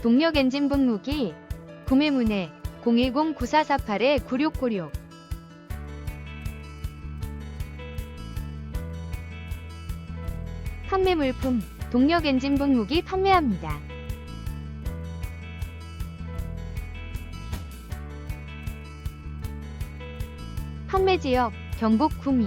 동력 엔진 분무기 구매 문의 010-9448-9696 판매 물품 동력 엔진 분무기 판매합니다. 판매 지역 경북 구미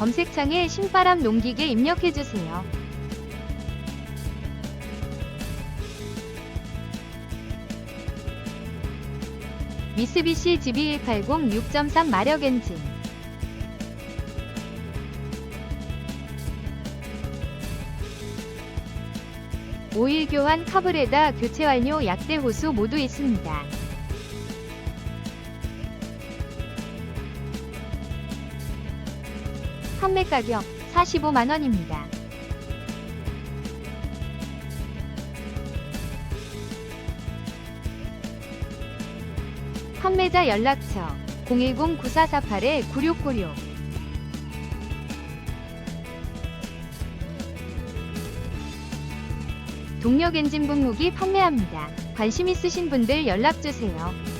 검색창에 신바람 농기계 입력해주세요. 미쓰비시 GB180 6.3 마력 엔진 오일 교환 카브레다 교체 완료 약대 호수 모두 있습니다. 판매 가격 45만원입니다. 판매자 연락처 010-9448-9696 동력 엔진 분무기 판매합니다. 관심 있으신 분들 연락주세요.